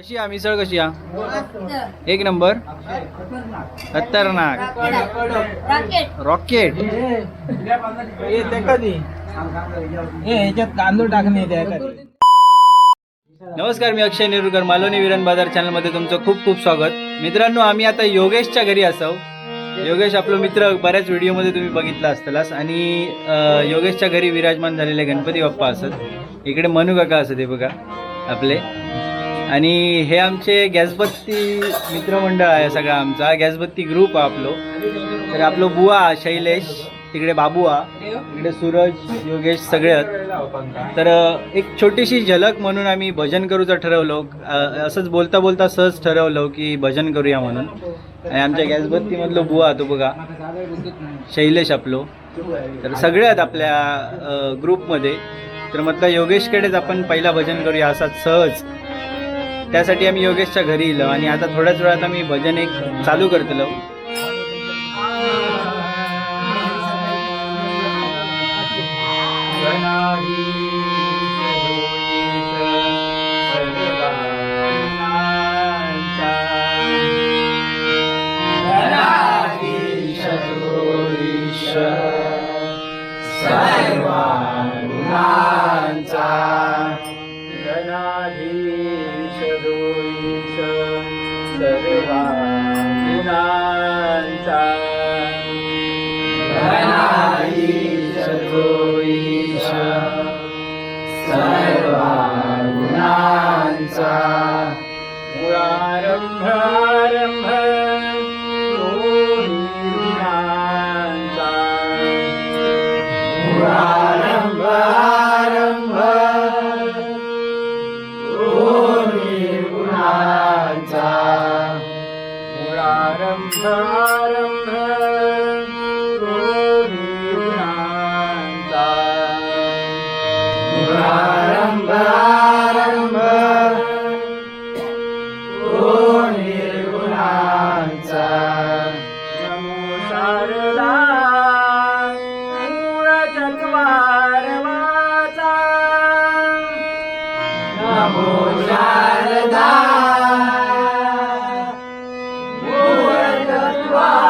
कशी आहे मिसळ कशी आहे? एक नंबर. खतरनाक. रॉकेट हे हे तांदूळ टाकणे नमस्कार मी अक्षय नेरुरकर मालोनी विरण बाजार चॅनलमध्ये तुमचं खूप खूप स्वागत. मित्रांनो आम्ही आता योगेशच्या घरी असाव योगेश आपला मित्र बऱ्याच व्हिडिओमध्ये तुम्ही बघितला असतालास. आणि योगेशच्या घरी विराजमान झालेले गणपती बाप्पा असत. इकडे मनू काका असत हे बघा आपले. आणि हे आमचे गॅसबत्ती मित्रमंडळ आहे सगळा आमचा. गॅसबत्ती ग्रुप आहे आपलो. तर आपलो बुवा शैलेश तिकडे बाबू तिकडे इकडे सूरज योगेश सगळे आहेत. तर एक छोटीशी झलक म्हणून आम्ही भजन करूचं ठरवलं. असंच बोलता बोलता सहज ठरवलं की भजन करूया म्हणून. आणि आमच्या गॅसबत्तीमधलो बुवा तो बघा. शैलेश आपलो. तर सगळे आहेत आपल्या ग्रुपमध्ये तर म्हटलं योगेशकडेच आपण पहिला भजन करूया असाच सहज. त्यासाठी आम्ही योगेशच्या घरी येलो आणि आता थोड्याच वेळात आम्ही भजन एक चालू करतलो. are.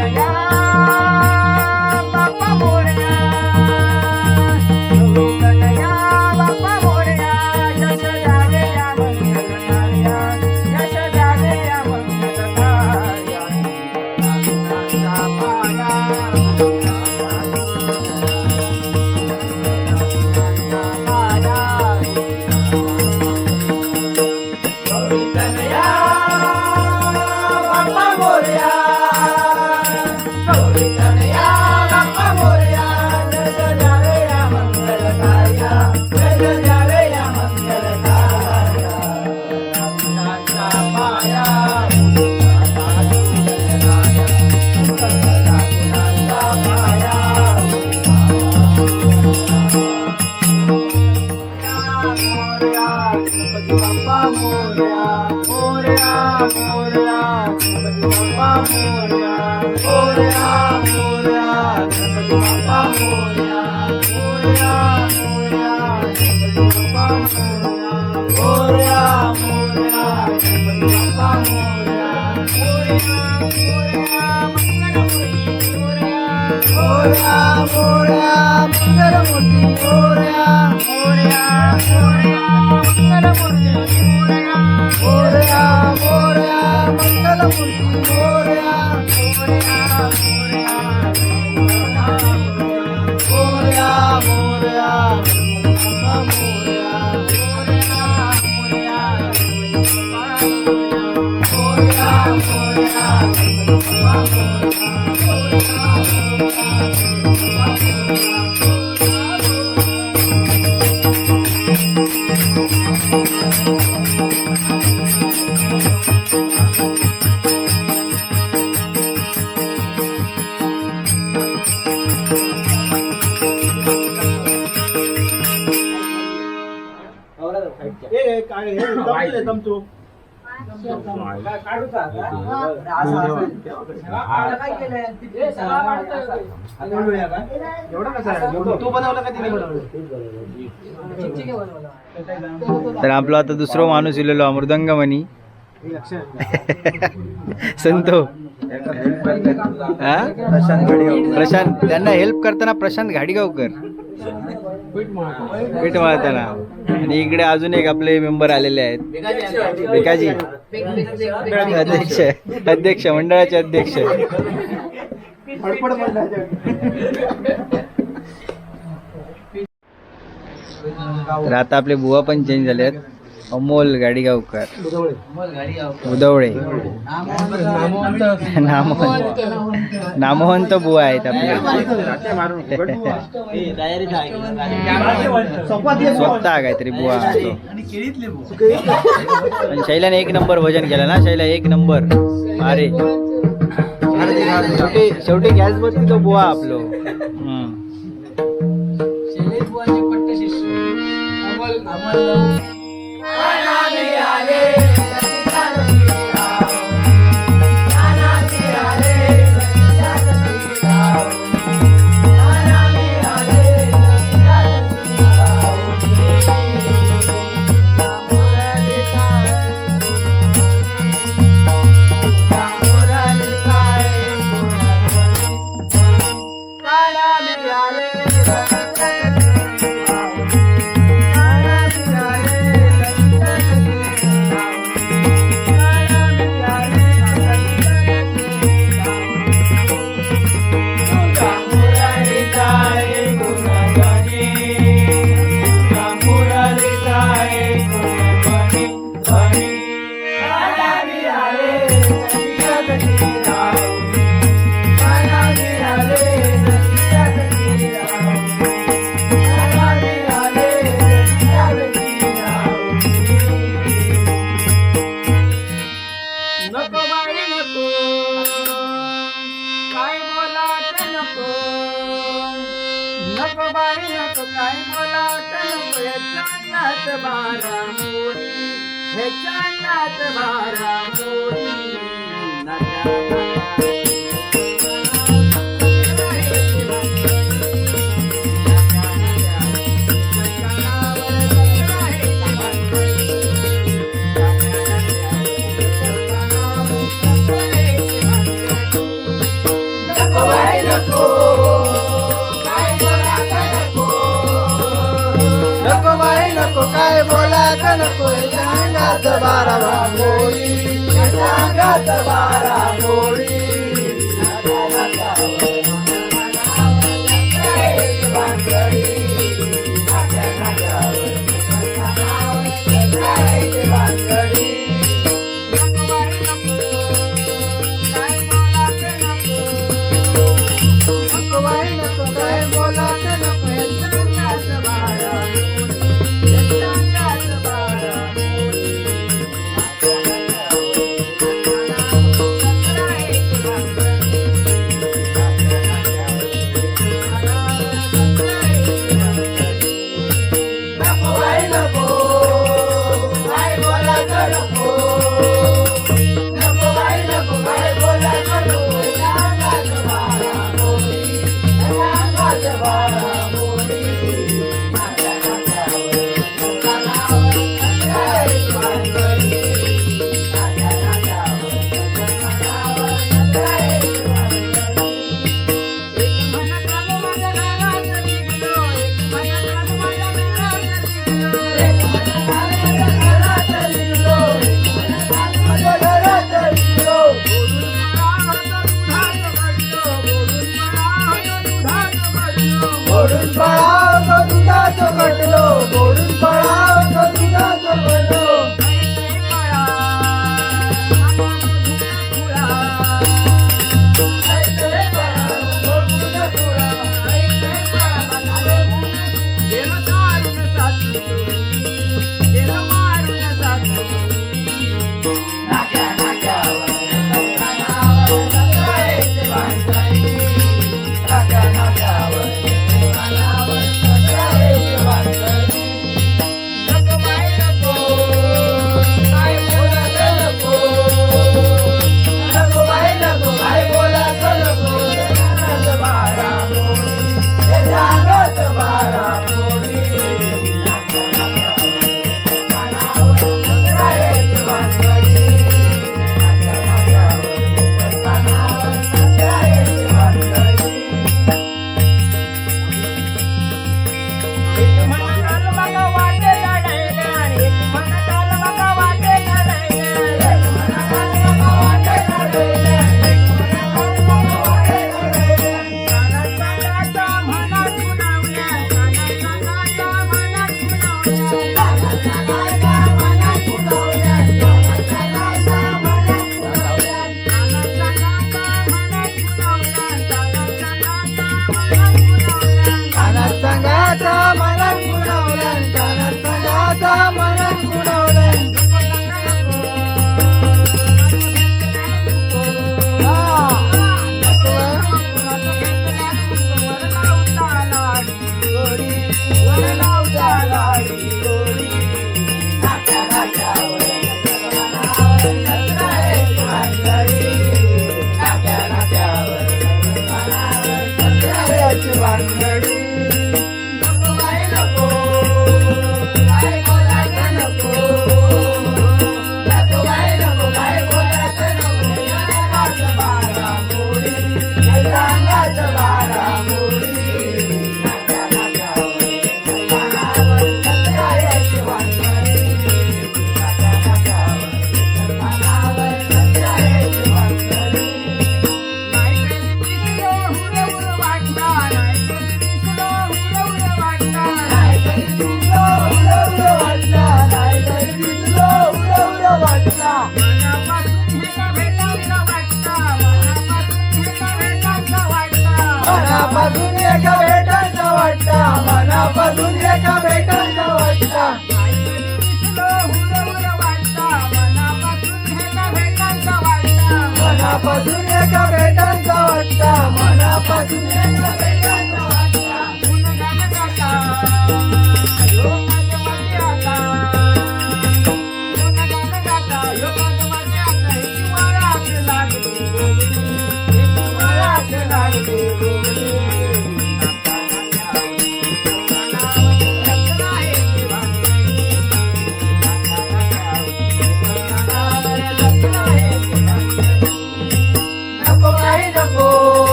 Yeah. मोर्या मोर्या मंगलमूर्ती मोर्या मोर्या मोर्या मंगलमूर्ती मोर्या मोर्या मोर्या मंगलमूर्ती मोर्या मोर्या मोर्या मोर्या मोर्या तर आपला आता दुसरा माणूस इलेलो मृदंगमणी संतो. हा? प्रशांत. त्यांना हेल्प करताना प्रशांत घाडीगावकर. पीठ मळताना. आणि इकडे अजून एक आपले मेंबर आलेले आहेत. भिकाजी. अध्यक्ष. अध्यक्ष मंडळाचे अध्यक्ष. तर आता आपले बुवा पण चेंज झाले आहेत अमोल गाडीगावकर. उदवळे नामवंत नामवंत बुवा आहेत आपले. स्वतः काहीतरी बुवा आणि पण शैलाने एक नंबर भजन केलं ना शैला एक नंबर. अरे. शेवटी शेवटी गॅस बसली तो बुवा आपलो. हम्म. नको काय बोला का नको अंगात बारा मोळी Marta.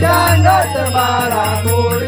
મેરા નત મારા બોલ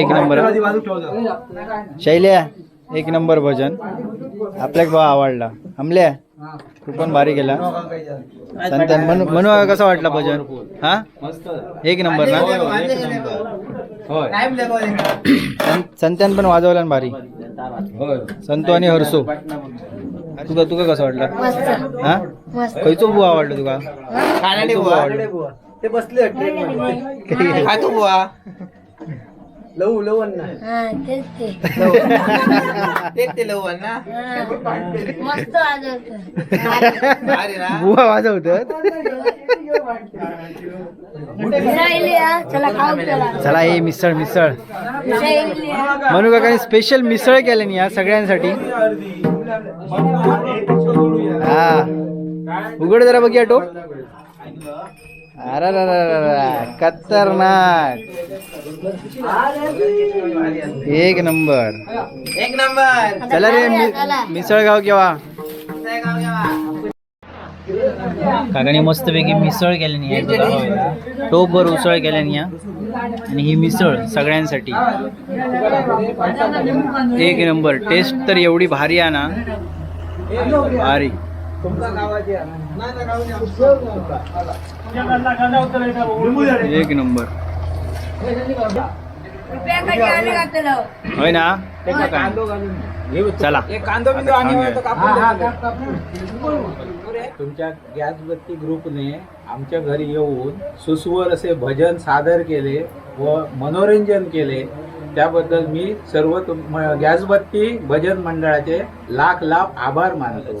एक नंबर. शैल्या एक नंबर भजन. आपल्याक भाऊ आवडला. हमल्या तू पण भारी गेला संतान म्हणू कसं वाटलं भजन? हा? एक नंबर ना? संत्यान पण वाजवला ना भारी. संतो आणि हर्षो. तुका तुका कसं वाटलं? हा? खयचो बुवा आवडलं तुका खयचो बुवा आवडलं. ते बसले बुवा. लव लव अण्णा हा तेच ते. तेच हा. मस्त वाजवत. अरे ना? बुवा वाजवतात. हा? चला खाऊ चला. चला हे मिसळ मिसळ. हा. म्हणू काकाने स्पेशल मिसळ केली या सगळ्यांसाठी. हा. उघड जरा बघूया टो अरे खतरनाक. एक नंबर. एक नंबर. चला रे मी- चला. मिसळ गाव केव्हा काकाने मस्तपैकी मिसळ केल्यानी आहे बघा टोपभर उसळ केल्यानी. आणि ही मिसळ सगळ्यांसाठी. एक नंबर. टेस्ट तर एवढी भारी आहे ना. भारी. एक नंबर. होय ना? चला. तुमच्या गॅसबत्ती ग्रुपने आमच्या घरी येऊन सुस्वर असे भजन सादर केले व मनोरंजन केले. त्याबद्दल मी सर्व गॅसबत्ती भजन मंडळाचे लाख लाख आभार मानतो.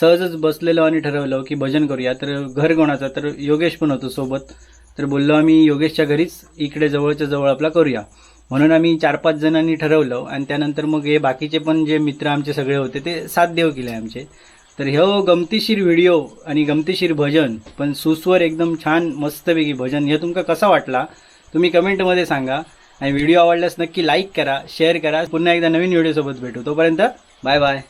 सहजच बसलेलो आणि ठरवलं की भजन करूया. तर घर कोणाचं? तर योगेश पण होतो सोबत. तर बोललो आम्ही योगेशच्या घरीच इकडे जवळच्या जवळ आपला करूया. म्हणून आम्ही चार पाच जणांनी ठरवलं आणि त्यानंतर मग हे बाकीचे पण जे मित्र आमचे सगळे होते ते साथ देव केले आमचे. तर ह्यो गमतीशीर व्हिडिओ आणि गमतीशीर भजन पण सुस्वर एकदम छान मस्तपैकी भजन. हे तुमका कसा वाटला? तुम्ही कमेंटमध्ये सांगा. आणि व्हिडिओ आवडल्यास नक्की लाईक करा शेअर करा. पुन्हा एकदा नवीन व्हिडिओसोबत भेटू. तोपर्यंत बाय बाय